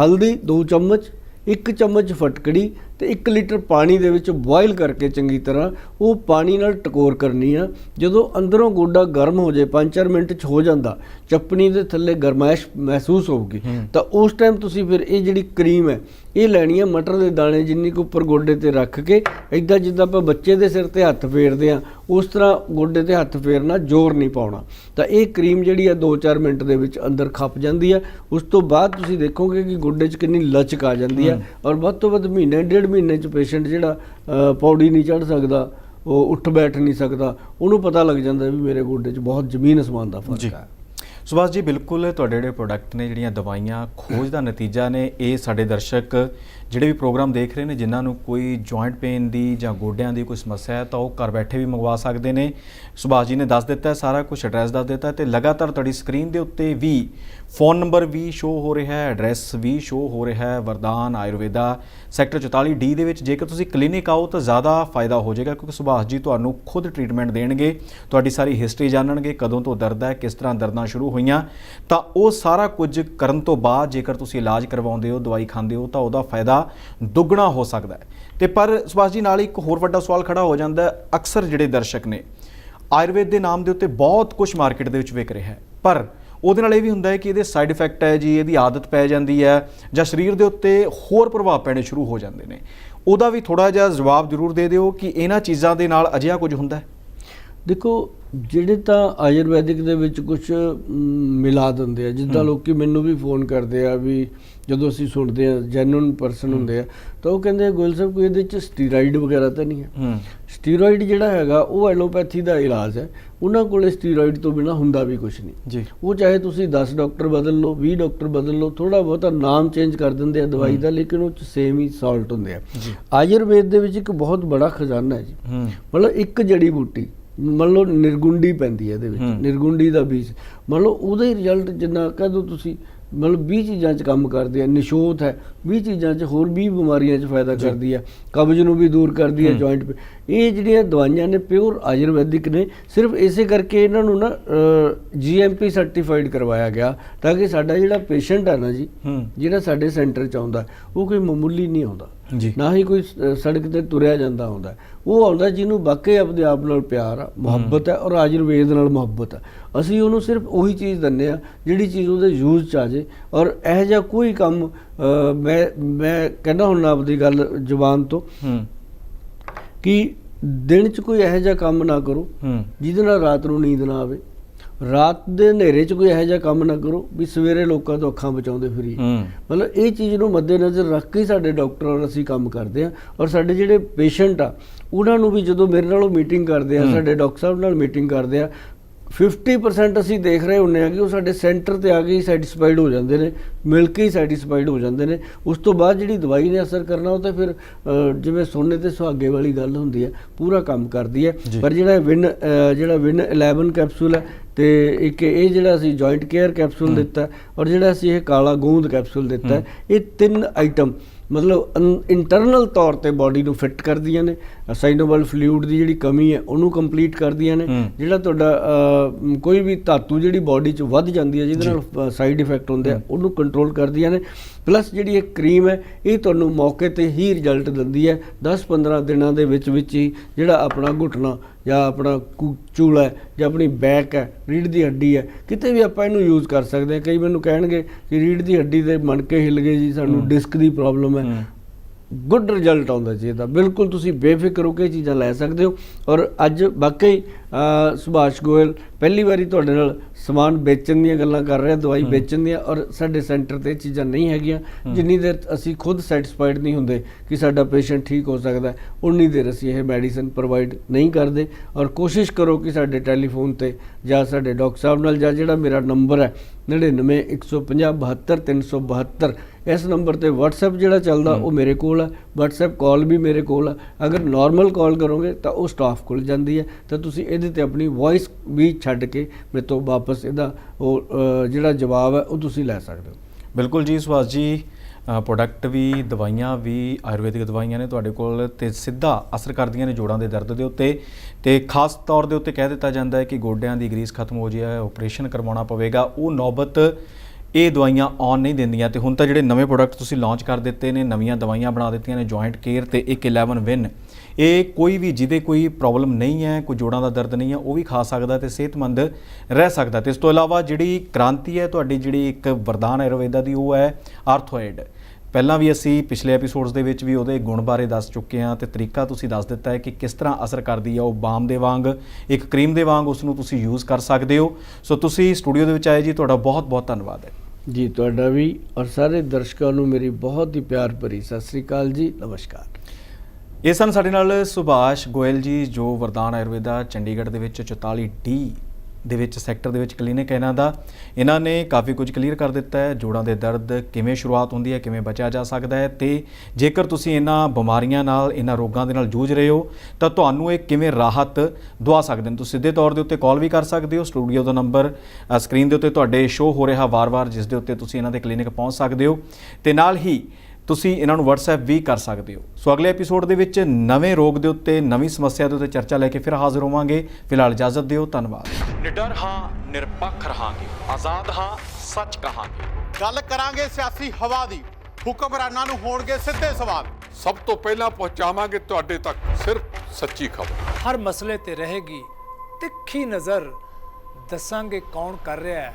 ਹਲਦੀ 2 ਚਮਚ 1 ਚਮਚ ਫਟਕੜੀ ਤੇ 1 ਲੀਟਰ ਪਾਣੀ ਦੇ ਵਿੱਚ ਬੋਇਲ ਕਰਕੇ ਚੰਗੀ ਤਰ੍ਹਾਂ ਉਹ ਪਾਣੀ ਨਾਲ ਟਕੋਰ ਕਰਨੀ ਆ ਜਦੋਂ ਅੰਦਰੋਂ ਗੋਡਾ ਗਰਮ ਹੋ ਜੇ 5-4 ਮਿੰਟ ਚ ਹੋ ਜਾਂਦਾ ਚੱਪਣੀ ਦੇ ਥੱਲੇ ਗਰਮਾਇਸ਼ ਮਹਿਸੂਸ ਹੋਊਗੀ। ਤਾਂ ਉਸ ਟਾਈਮ ਤੁਸੀਂ ਫਿਰ ਇਹ ਜਿਹੜੀ ਕਰੀਮ ਹੈ ਇਹ ਲੈਣੀ ਹੈ ਮਟਰ ਦੇ ਦਾਣੇ ਜਿੰਨੀ ਕੁ ਉੱਪਰ ਗੋਡੇ ਤੇ ਰੱਖ ਕੇ ਇਦਾਂ ਜਿੱਦਾਂ ਆਪਾਂ ਬੱਚੇ ਦੇ ਸਿਰ ਤੇ ਹੱਥ ਫੇਰਦੇ ਆ ਉਸ ਤਰ੍ਹਾਂ ਗੋਡੇ ਤੇ ਹੱਥ ਫੇਰਨਾ ਜ਼ੋਰ ਨਹੀਂ ਪਾਉਣਾ। ਤਾਂ ਇਹ ਕਰੀਮ ਜਿਹੜੀ ਆ 2-4 ਮਿੰਟ ਦੇ ਵਿੱਚ ਅੰਦਰ ਖੱਪ ਜਾਂਦੀ ਹੈ ਉਸ ਤੋਂ ਬਾਅਦ ਤੁਸੀਂ ਦੇਖੋਗੇ ਕਿ ਗੋਡੇ 'ਚ ਕਿੰਨੀ ਲਚਕ ਆ ਜਾਂਦੀ ਹੈ। ਔਰ ਵੱਧ ਤੋਂ ਵੱਧ ਮਹੀਨੇ ਡੇਢ ਮਹੀਨੇ 'ਚ ਪੇਸ਼ੈਂਟ ਜਿਹੜਾ ਪੌੜੀ ਨਹੀਂ ਚੜ ਸਕਦਾ ਉਹ ਉੱਠ ਬੈਠ ਨਹੀਂ ਸਕਦਾ। ਉਹਨੂੰ ਪਤਾ ਲੱਗ ਜਾਂਦਾ ਵੀ ਮੇਰੇ ਗੋਡੇ 'ਚ ਬਹੁਤ ਜ਼ਮੀਨ ਅਸਮਾਨ ਦਾ ਫ਼ਰਕ ਹੈ ਸੁਭਾਸ਼ ਜੀ, ਬਿਲਕੁਲ ਤੁਹਾਡੇ ਜਿਹੜੇ ਪ੍ਰੋਡਕਟ ਨੇ, ਜਿਹੜੀਆਂ ਦਵਾਈਆਂ ਖੋਜ ਦਾ ਨਤੀਜਾ ਨੇ, ਇਹ ਸਾਡੇ ਦਰਸ਼ਕ ਜਿਹੜੇ ਵੀ ਪ੍ਰੋਗਰਾਮ ਦੇਖ ਰਹੇ ਨੇ, ਜਿਨ੍ਹਾਂ ਨੂੰ ਕੋਈ ਜੁਆਇੰਟ ਪੇਨ ਦੀ ਜਾਂ ਗੋਡਿਆਂ ਦੀ ਕੋਈ ਸਮੱਸਿਆ ਹੈ, ਤਾਂ ਉਹ ਘਰ ਬੈਠੇ ਵੀ ਮੰਗਵਾ ਸਕਦੇ ਨੇ। ਸੁਭਾਸ਼ ਜੀ ਨੇ ਦੱਸ ਦਿੱਤਾ ਹੈ, ਸਾਰਾ ਕੁਝ ਐਡਰੈਸ ਦੱਸ ਦਿੱਤਾ ਹੈ ਤੇ ਲਗਾਤਾਰ ਤੁਹਾਡੀ ਸਕਰੀਨ ਦੇ ਉੱਤੇ ਵੀ ਫੋਨ ਨੰਬਰ ਵੀ ਸ਼ੋ ਹੋ ਰਿਹਾ ਹੈ ਐਡਰੈਸ ਵੀ ਸ਼ੋ ਹੋ ਰਿਹਾ ਹੈ, ਵਰਦਾਨ ਆਯੁਰਵੇਦਾ ਸੈਕਟਰ 44 ਡੀ ਦੇ ਵਿੱਚ। ਜੇਕਰ ਤੁਸੀਂ ਕਲੀਨਿਕ ਆਓ ਤਾਂ ਜ਼ਿਆਦਾ ਫਾਇਦਾ ਹੋ ਜਾਏਗਾ, ਕਿਉਂਕਿ ਸੁਭਾਸ਼ ਜੀ ਤੁਹਾਨੂੰ ਖੁਦ ਟ੍ਰੀਟਮੈਂਟ ਦੇਣਗੇ, ਤੁਹਾਡੀ ਸਾਰੀ ਹਿਸਟਰੀ ਜਾਣਨਗੇ, ਕਦੋਂ ਤੋਂ ਦਰਦ ਹੈ, ਕਿਸ ਤਰ੍ਹਾਂ ਦਰਦਾਂ ਸ਼ੁਰੂ ਹੋਈਆਂ। ਤਾਂ ਉਹ ਸਾਰਾ ਕੁਝ ਕਰਨ ਤੋਂ ਬਾਅਦ ਜੇਕਰ ਤੁਸੀਂ ਇਲਾਜ ਕਰਵਾਉਂਦੇ ਹੋ, ਦਵਾਈ ਖਾਂਦੇ ਹੋ, ਤਾਂ ਉਹਦਾ ਫਾਇਦਾ ਦੁੱਗਣਾ ਹੋ ਸਕਦਾ ਹੈ। ਤੇ ਪਰ ਸੁਭਾਸ਼ ਜੀ, ਨਾਲ ਇੱਕ ਹੋਰ ਵੱਡਾ ਸਵਾਲ ਖੜਾ ਹੋ ਜਾਂਦਾ ਹੈ। ਅਕਸਰ ਜਿਹੜੇ ਦਰਸ਼ਕ ਨੇ ਆਯੁਰਵੇਦ ਦੇ ਨਾਮ ਦੇ ਉੱਤੇ ਬਹੁਤ ਕੁਝ ਮਾਰਕੀਟ ਦੇ ਵਿੱਚ ਵਿਕ ਰਿਹਾ ਹੈ। ਪਰ ਉਹਦੇ ਨਾਲ ਇਹ ਵੀ ਹੁੰਦਾ ਹੈ ਕਿ ਇਹਦੇ ਸਾਈਡ ਇਫੈਕਟ ਹੈ ਜੀ, ਇਹਦੀ ਆਦਤ ਪੈ ਜਾਂਦੀ ਹੈ ਜਾਂ ਸਰੀਰ ਦੇ ਉੱਤੇ ਹੋਰ ਪ੍ਰਭਾਵ ਪੈਣੇ ਸ਼ੁਰੂ ਹੋ ਜਾਂਦੇ ਨੇ। ਉਹਦਾ ਵੀ ਥੋੜਾ ਜਿਹਾ ਜਵਾਬ ਜ਼ਰੂਰ ਦੇ ਦਿਓ ਕਿ ਇਹਨਾਂ ਚੀਜ਼ਾਂ ਦੇ ਨਾਲ ਅਜਿਹਾ ਕੁਝ ਹੁੰਦਾ ਹੈ। ਦੇਖੋ ਜਿਹੜੇ ਤਾਂ ਆਯੁਰਵੈਦਿਕ ਦੇ ਵਿੱਚ ਕੁਝ ਮਿਲਾ ਦਿੰਦੇ ਆ ਜਿੱਦਾਂ ਲੋਕੀ ਮੈਨੂੰ ਵੀ ਫੋਨ ਕਰਦੇ ਆ ਵੀ ਜਦੋਂ ਅਸੀਂ ਸੁਣਦੇ ਆ ਜੈਨੂਨ ਪਰਸਨ ਹੁੰਦੇ ਆ ਤਾਂ ਉਹ ਕਹਿੰਦੇ ਗੋਇਲ ਸਾਹਿਬ ਕੋਈ ਇਹਦੇ ਚ ਸਟੀਰਾਇਡ ਵਗੈਰਾ ਤਾਂ ਨਹੀਂ ਹੈ? ਸਟੀਰਾਇਡ ਜਿਹੜਾ ਹੈਗਾ ਉਹ ਐਲੋਪੈਥੀ ਦਾ ਇਲਾਜ ਹੈ। ਉਹਨਾਂ ਕੋਲੇ ਸਟੀਰਾਇਡ ਤੋਂ ਬਿਨਾ ਹੁੰਦਾ ਵੀ ਕੁਝ ਨਹੀਂ। ਜੀ। ਉਹ ਚਾਹੇ ਤੁਸੀਂ 10 ਡਾਕਟਰ ਬਦਲ ਲਓ 20 ਡਾਕਟਰ ਬਦਲ ਲਓ ਥੋੜਾ ਬਹੁਤਾ ਨਾਮ ਚੇਂਜ ਕਰ ਦਿੰਦੇ ਆ ਦਵਾਈ ਦਾ ਲੇਕਿਨ ਉਹ ਚ ਸੇਮ ਹੀ ਸਾਲਟ ਹੁੰਦੇ ਆ। ਆਯੁਰਵੇਦ ਦੇ ਵਿੱਚ ਇੱਕ ਬਹੁਤ ਬੜਾ ਖਜ਼ਾਨਾ ਹੈ ਜੀ। ਮਤਲਬ ਇੱਕ ਜੜੀ ਬੂਟੀ ਮੰਨ ਲਓ ਨਿਰਗੁੰਡੀ ਪੈਂਦੀ ਹੈ ਇਹਦੇ ਵਿੱਚ। ਨਿਰਗੁੰਡੀ ਦਾ ਬੀਜ ਮੰਨ ਲਓ ਉਹਦਾ ਹੀ ਰਿਜ਼ਲਟ ਜਿੰਨਾ ਕਹਿ ਦਿਓ ਤੁਸੀਂ ਮਤਲਬ 20 ਚੀਜ਼ਾਂ 'ਚ ਕੰਮ ਕਰਦੇ ਆ ਨਿਸ਼ੋਤ ਹੈ 20 ਚੀਜ਼ਾਂ 'ਚ ਹੋਰ 20 ਬਿਮਾਰੀਆਂ 'ਚ ਫਾਇਦਾ ਕਰਦੀ ਹੈ ਕਬਜ਼ ਨੂੰ ਵੀ ਦੂਰ ਕਰਦੀ ਹੈ। ਜੁਆਇੰਟ ਇਹ ਜਿਹੜੀਆਂ ਦਵਾਈਆਂ ਨੇ ਪਿਓਰ ਆਯੁਰਵੈਦਿਕ ਨੇ ਸਿਰਫ ਇਸੇ ਕਰਕੇ ਇਹਨਾਂ ਨੂੰ ਨਾ ਜੀਐਮਪੀ ਸਰਟੀਫਾਈਡ ਕਰਵਾਇਆ ਗਿਆ ਤਾਂ ਕਿ ਸਾਡਾ ਜਿਹੜਾ ਪੇਸ਼ੈਂਟ ਹੈ ਨਾ ਜੀ ਜਿਹੜਾ ਸਾਡੇ ਸੈਂਟਰ 'ਚ ਆਉਂਦਾ ਉਹ ਕੋਈ ਮਾਮੂਲੀ ਨਹੀਂ ਆਉਂਦਾ। ਜੀ। ਨਾ ਹੀ ਕੋਈ ਸੜਕ ਤੇ ਤੁਰਿਆ ਜਾਂਦਾ ਹੁੰਦਾ ਉਹ ਆਉਂਦਾ ਜਿਹਨੂੰ ਵਾਕਈ ਆਪਣੇ ਆਪ ਨਾਲ ਪਿਆਰ ਆ ਮੁਹੱਬਤ ਹੈ ਔਰ ਆਯੁਰਵੇਦ ਨਾਲ ਮੁਹੱਬਤ ਹੈ ਅਸੀਂ ਉਹਨੂੰ ਸਿਰਫ ਉਹੀ ਚੀਜ਼ ਦਿੰਦੇ ਆ ਜਿਹੜੀ ਚੀਜ਼ ਉਹਦੇ ਯੂਜ਼ ਚ ਆ ਜੇ ਔਰ ਇਹ ਜਿਹਾ ਕੋਈ ਕੰਮ ਮੈਂ ਮੈਂ ਕਹਿੰਦਾ ਹੁਣ ਆਪਦੀ ਗੱਲ ਜ਼ੁਬਾਨ ਤੋਂ। ਹੂੰ। ਕਿ ਦਿਨ ਚ ਕੋਈ ਇਹੋ ਜਿਹਾ ਕੰਮ ਨਾ ਕਰੋ ਹੂੰ। ਜਿਹਦੇ ਨਾਲ ਰਾਤ ਨੂੰ ਨੀਂਦ ਨਾ ਆਵੇ। ਰਾਤ ਦੇ ਹਨੇਰੇ ਚ ਕੋਈ ਇਹੋ ਜਿਹਾ ਕੰਮ ਨਾ ਕਰੋ ਵੀ ਸਵੇਰੇ ਲੋਕਾਂ ਤੋਂ ਅੱਖਾਂ ਬਚਾਉਂਦੇ ਫਿਰੀ ਮਤਲਬ ਇਹ ਚੀਜ਼ ਨੂੰ ਮੱਦੇਨਜ਼ਰ ਰੱਖ ਕੇ ਸਾਡੇ ਡਾਕਟਰ ਔਰ ਅਸੀਂ ਕੰਮ ਕਰਦੇ ਆ ਔਰ ਸਾਡੇ ਜਿਹੜੇ ਪੇਸ਼ੈਂਟ ਆ ਉਹਨਾਂ ਨੂੰ ਵੀ ਜਦੋਂ ਮੇਰੇ ਨਾਲ ਉਹ ਮੀਟਿੰਗ ਕਰਦੇ ਆ ਸਾਡੇ ਡਾਕਟਰ ਸਾਹਿਬ ਨਾਲ ਮੀਟਿੰਗ ਕਰਦੇ ਆ 50% ਅਸੀਂ ਦੇਖ ਰਹੇ ਹੁੰਨੇ ਆ ਕਿ ਉਹ ਸਾਡੇ ਸੈਂਟਰ ਤੇ ਆ ਕੇ ਹੀ ਸੈਟੀਸਫਾਈਡ ਹੋ ਜਾਂਦੇ ਨੇ ਮਿਲ ਕੇ ਹੀ ਸੈਟੀਸਫਾਈਡ ਹੋ ਜਾਂਦੇ ਨੇ। ਉਸ ਤੋਂ ਬਾਅਦ ਜਿਹੜੀ ਦਵਾਈ ਨੇ ਅਸਰ ਕਰਨਾ ਉਹ ਤਾਂ ਫਿਰ ਜਿਵੇਂ ਸੋਨੇ ਤੇ ਸੁਹਾਗੇ ਵਾਲੀ ਗੱਲ ਹੁੰਦੀ ਹੈ ਪੂਰਾ ਕੰਮ ਕਰਦੀ ਹੈ। ਪਰ ਜਿਹੜਾ ਵਿਨ ਜਿਹੜਾ ਵਿਨ 11 ਕੈਪਸੂਲ ਹੈ ਤੇ ਇੱਕ ਇਹ ਜਿਹੜਾ ਅਸੀਂ ਜੁਆਇੰਟ ਕੇਅਰ ਕੈਪਸੂਲ ਦਿੱਤਾ ਔਰ ਜਿਹੜਾ ਅਸੀਂ ਇਹ ਕਾਲਾ ਗੂੰਦ ਕੈਪਸੂਲ ਦਿੱਤਾ ਇਹ ਤਿੰਨ ਆਈਟਮ ਮਤਲਬ ਇੰਟਰਨਲ ਤੌਰ ਤੇ ਬਾਡੀ ਨੂੰ ਫਿੱਟ ਕਰਦੀਆਂ ਨੇ ਸਾਈਨੋਬਲ ਫਲੂਇਡ ਦੀ ਜਿਹੜੀ ਕਮੀ ਹੈ ਉਹਨੂੰ ਕੰਪਲੀਟ ਕਰਦੀਆਂ ਨੇ। ਜਿਹੜਾ ਤੁਹਾਡਾ ਕੋਈ ਵੀ ਧਾਤੂ ਜਿਹੜੀ ਬਾਡੀ 'ਚ ਵੱਧ ਜਾਂਦੀ ਹੈ ਜਿਹਦੇ ਨਾਲ ਸਾਈਡ ਇਫੈਕਟ ਹੁੰਦੇ ਆ ਉਹਨੂੰ ਕੰਟਰੋਲ ਕਰਦੀਆਂ ਨੇ। ਪਲੱਸ ਜਿਹੜੀ ਇਹ ਕਰੀਮ ਹੈ ਇਹ ਤੁਹਾਨੂੰ ਮੌਕੇ ਤੇ ਹੀ ਰਿਜ਼ਲਟ ਦਿੰਦੀ ਹੈ। 10-15 ਦਿਨਾਂ ਦੇ ਵਿੱਚ ਵਿੱਚ ਹੀ ਜਿਹੜਾ ਆਪਣਾ ਘੁਟਣਾ ਜਾਂ ਆਪਣਾ ਕੂ- ਚੂਲਾ ਹੈ ਜਾਂ ਆਪਣੀ ਬੈਕ ਹੈ ਰੀੜ ਦੀ ਹੱਡੀ ਹੈ ਕਿਤੇ ਵੀ ਆਪਾਂ ਇਹਨੂੰ ਯੂਜ਼ ਕਰ ਸਕਦੇ ਹਾਂ। ਕਈ ਮੈਨੂੰ ਕਹਿਣਗੇ ਕਿ ਰੀੜ ਦੀ ਹੱਡੀ ਦੇ ਮਣਕੇ ਹਿੱਲ ਗਏ ਜੀ ਸਾਨੂੰ ਡਿਸਕ ਦੀ ਪ੍ਰੋਬਲਮ ਹੈ। ਗੁੱਡ ਰਿਜ਼ਲਟ ਆਉਂਦਾ ਜੀ ਇਹਦਾ। ਬਿਲਕੁਲ ਤੁਸੀਂ ਬੇਫਿਕਰ ਹੋ ਕੇ ਚੀਜ਼ਾਂ ਲੈ ਸਕਦੇ ਹੋ। ਔਰ ਅੱਜ ਵਾਕਈ ਸੁਭਾਸ਼ ਗੋਇਲ ਪਹਿਲੀ ਵਾਰੀ ਤੁਹਾਡੇ ਨਾਲ ਸਮਾਨ ਵੇਚਣ ਦੀਆਂ ਗੱਲਾਂ ਕਰ ਰਿਹਾ ਦਵਾਈ ਵੇਚਣ ਦੀਆਂ ਔਰ ਸਾਡੇ ਸੈਂਟਰ ਤੇ ਚੀਜ਼ਾਂ ਨਹੀਂ ਹੈਗੀਆਂ। ਜਿੰਨੀ ਦੇਰ ਅਸੀਂ ਖੁਦ ਸੈਟੀਸਫਾਈਡ ਨਹੀਂ ਹੁੰਦੇ ਕਿ ਸਾਡਾ ਪੇਸ਼ੈਂਟ ਠੀਕ ਹੋ ਸਕਦਾ ਉਨੀ ਦੇਰ ਅਸੀਂ ਇਹ ਮੈਡੀਸਨ ਪ੍ਰੋਵਾਈਡ ਨਹੀਂ ਕਰਦੇ ਔਰ ਕੋਸ਼ਿਸ਼ ਕਰੋ ਕਿ ਸਾਡੇ ਟੈਲੀਫੋਨ ਤੇ ਜਾਂ ਸਾਡੇ ਡਾਕਟਰ ਸਾਹਿਬ ਨਾਲ ਜਾਂ ਜਿਹੜਾ ਮੇਰਾ ਨੰਬਰ ਹੈ 9915072372 ਇਸ ਨੰਬਰ ਤੇ WhatsApp ਜਿਹੜਾ ਚੱਲਦਾ ਉਹ ਮੇਰੇ ਕੋਲ ਹੈ WhatsApp ਕਾਲ ਵੀ ਮੇਰੇ ਕੋਲ ਹੈ ਅਗਰ ਨਾਰਮਲ ਕਾਲ ਕਰੋਗੇ ਤਾਂ ਉਹ ਸਟਾਫ ਕੋਲ ਜਾਂਦੀ ਹੈ ਤਾਂ ਤੁਸੀਂ ਇਹਦੇ ਤੇ ਆਪਣੀ ਵੌਇਸ ਵੀ ਛੱਡ ਕੇ ਮੇਰੇ ਤੋਂ ਵਾਪਸ ਇਹਦਾ ਉਹ ਜਿਹੜਾ ਜਵਾਬ ਹੈ ਉਹ ਤੁਸੀਂ ਲੈ ਸਕਦੇ ਹੋ। ਬਿਲਕੁਲ ਜੀ ਸੁਭਾਸ਼ ਜੀ ਪ੍ਰੋਡਕਟ ਵੀ ਦਵਾਈਆਂ ਵੀ ਆਯੁਰਵੈਦਿਕ ਦਵਾਈਆਂ ਨੇ ਤੁਹਾਡੇ ਕੋਲ ਤੇ ਸਿੱਧਾ ਅਸਰ ਕਰਦੀਆਂ ਨੇ ਜੋੜਾਂ ਦੇ ਦਰਦ ਦੇ ਉੱਤੇ। ਤੇ ਖਾਸ ਤੌਰ ਦੇ ਉੱਤੇ ਕਹਿ ਦਿੱਤਾ ਜਾਂਦਾ ਹੈ ਕਿ ਗੋਡਿਆਂ ਦੀ ਗਰੀਸ ਖਤਮ ਹੋ ਜਾਏ ਆਪਰੇਸ਼ਨ ਕਰਵਾਉਣਾ ਪਵੇਗਾ। ਉਹ ਨੌਬਤ ਇਹ ਦਵਾਈਆਂ ਆਨ ਨਹੀਂ ਦਿੰਦੀਆਂ ਤੇ ਹੁਣ ਤਾਂ ਜਿਹੜੇ ਨਵੇਂ ਪ੍ਰੋਡਕਟ ਤੁਸੀਂ ਲਾਂਚ ਕਰ ਦਿੱਤੇ ਨੇ, ਨਵੀਆਂ ਦਵਾਈਆਂ ਬਣਾ ਦਿੱਤੀਆਂ ਨੇ ਜੁਆਇੰਟ ਕੇਅਰ ਤੇ ਇੱਕ 11 ਵਿਨ ਇਹ ਕੋਈ ਵੀ ਜਿਹਦੇ ਕੋਈ ਪ੍ਰੋਬਲਮ ਨਹੀਂ ਹੈ, ਕੋਈ ਜੋੜਾਂ ਦਾ ਦਰਦ ਨਹੀਂ ਹੈ, ਉਹ ਵੀ ਖਾ ਸਕਦਾ ਤੇ ਸਿਹਤਮੰਦ ਰਹਿ ਸਕਦਾ ਤੇ ਇਸ ਤੋਂ ਇਲਾਵਾ ਜਿਹੜੀ ਕ੍ਰਾਂਤੀ ਹੈ, ਤੁਹਾਡੀ ਜਿਹੜੀ ਇੱਕ ਵਰਦਾਨ ਆਯੁਰਵੇਦਾ ਦੀ, ਉਹ ਹੈ ਆਰਥੋਇਡ ਪਹਿਲਾਂ ਵੀ ਅਸੀਂ ਪਿਛਲੇ ਐਪੀਸੋਡਸ ਦੇ ਵਿੱਚ ਵੀ ਉਹਦੇ ਗੁਣ ਬਾਰੇ ਦੱਸ ਚੁੱਕੇ ਹਾਂ ਤੇ ਤਰੀਕਾ ਤੁਸੀਂ ਦੱਸ ਦਿੱਤਾ ਹੈ ਕਿ ਕਿਸ ਤਰ੍ਹਾਂ ਅਸਰ ਕਰਦੀ ਹੈ ਉਹ ਬਾਮ ਦੇ ਵਾਂਗ, ਇੱਕ ਕਰੀਮ ਦੇ ਵਾਂਗ ਉਸ ਨੂੰ ਤੁਸੀਂ ਯੂਜ਼ ਕਰ ਸਕਦੇ ਹੋ। ਸੋ ਤੁਸੀਂ ਸਟੂਡੀਓ ਦੇ ਵਿੱਚ ਆਏ ਜੀ, ਤੁਹਾਡਾ ਬਹੁਤ ਬਹੁਤ ਧੰਨਵਾਦ ਹੈ। ਜੀ, ਤੁਹਾਡਾ ਵੀ ਔਰ ਸਾਰੇ ਦਰਸ਼ਕਾਂ ਨੂੰ ਮੇਰੀ ਬਹੁਤ ਹੀ ਪਿਆਰ ਭਰੀ ਸਤਿ ਸ੍ਰੀ ਅਕਾਲ ਜੀ, ਨਮਸਕਾਰ। ਇਹ ਸਨ ਸਾਡੇ ਨਾਲ ਸੁਭਾਸ਼ ਗੋਇਲ ਜੀ, ਜੋ ਵਰਦਾਨ ਆਯੁਰਵੇਦਾ ਚੰਡੀਗੜ੍ਹ ਦੇ ਵਿੱਚ 44 ਡੀ ਦੇ ਵਿੱਚ, ਸੈਕਟਰ ਦੇ ਵਿੱਚ ਕਲੀਨਿਕ ਹੈ ਇਹਨਾਂ ਦਾ। ਇਹਨਾਂ ਨੇ ਕਾਫੀ ਕੁਝ ਕਲੀਅਰ ਕਰ ਦਿੱਤਾ ਹੈ। ਜੋੜਾਂ ਦੇ ਦਰਦ ਕਿਵੇਂ ਸ਼ੁਰੂਆਤ ਹੁੰਦੀ ਹੈ, ਕਿਵੇਂ ਬਚਿਆ ਜਾ ਸਕਦਾ ਹੈ ਤੇ ਜੇਕਰ ਤੁਸੀਂ ਇਹਨਾਂ ਬਿਮਾਰੀਆਂ ਨਾਲ, ਇਹਨਾਂ ਰੋਗਾਂ ਦੇ ਨਾਲ ਜੂਝ ਰਹੇ ਹੋ, ਤਾਂ ਤੁਹਾਨੂੰ ਇਹ ਕਿਵੇਂ ਰਾਹਤ ਦਵਾ ਸਕਦੇ ਨੇ? ਤੁਸੀਂ ਸਿੱਧੇ ਤੌਰ ਦੇ ਉੱਤੇ ਕਾਲ ਵੀ ਕਰ ਸਕਦੇ ਹੋ। ਸਟੂਡੀਓ ਦਾ ਨੰਬਰ ਸਕਰੀਨ ਦੇ ਉੱਤੇ ਤੁਹਾਡੇ ਸ਼ੋ ਹੋ ਰਿਹਾ ਵਾਰ-ਵਾਰ, ਜਿਸ ਦੇ ਉੱਤੇ ਤੁਸੀਂ ਇਹਨਾਂ ਦੇ ਕਲੀਨਿਕ ਪਹੁੰਚ ਸਕਦੇ ਹੋ। ਤੇ ਨਾਲ ਹੀ ਤੁਸੀਂ ਇਹਨਾਂ ਨੂੰ WhatsApp ਵੀ ਕਰ ਸਕਦੇ ਹੋ। ਸੋ ਅਗਲੇ ਐਪੀਸੋਡ ਦੇ ਵਿੱਚ ਨਵੇਂ ਰੋਗ ਦੇ ਉੱਤੇ ਨਵੀਂ ਸਮੱਸਿਆ ਦੇ ਉੱਤੇ ਚਰਚਾ ਲੈ ਕੇ ਫਿਰ ਹਾਜ਼ਰ ਹੋਵਾਂਗੇ। ਫਿਲਹਾਲ ਇਜਾਜ਼ਤ ਦਿਓ ਧੰਨਵਾਦ। ਨਿਡਰ ਹਾਂ ਨਿਰਪੱਖ ਰਹਾਂਗੇ। ਆਜ਼ਾਦ ਹਾਂ ਸੱਚ ਕਹਾਂਗੇ। ਗੱਲ ਕਰਾਂਗੇ ਸਿਆਸੀ ਹਵਾ ਦੀ। ਹੁਕਮਰਾਨਾਂ ਨੂੰ ਹੋਣਗੇ ਸਿੱਧੇ ਸਵਾਲ। ਸਭ ਤੋਂ ਪਹਿਲਾਂ ਪਹੁੰਚਾਵਾਂਗੇ ਤੁਹਾਡੇ ਤੱਕ ਸਿਰਫ ਸੱਚੀ ਖਬਰ। ਹਰ ਮਸਲੇ ਤੇ ਰਹੇਗੀ ਤਿੱਖੀ ਨਜ਼ਰ। ਦੱਸਾਂਗੇ ਕੌਣ ਕਰ ਰਿਹਾ ਹੈ।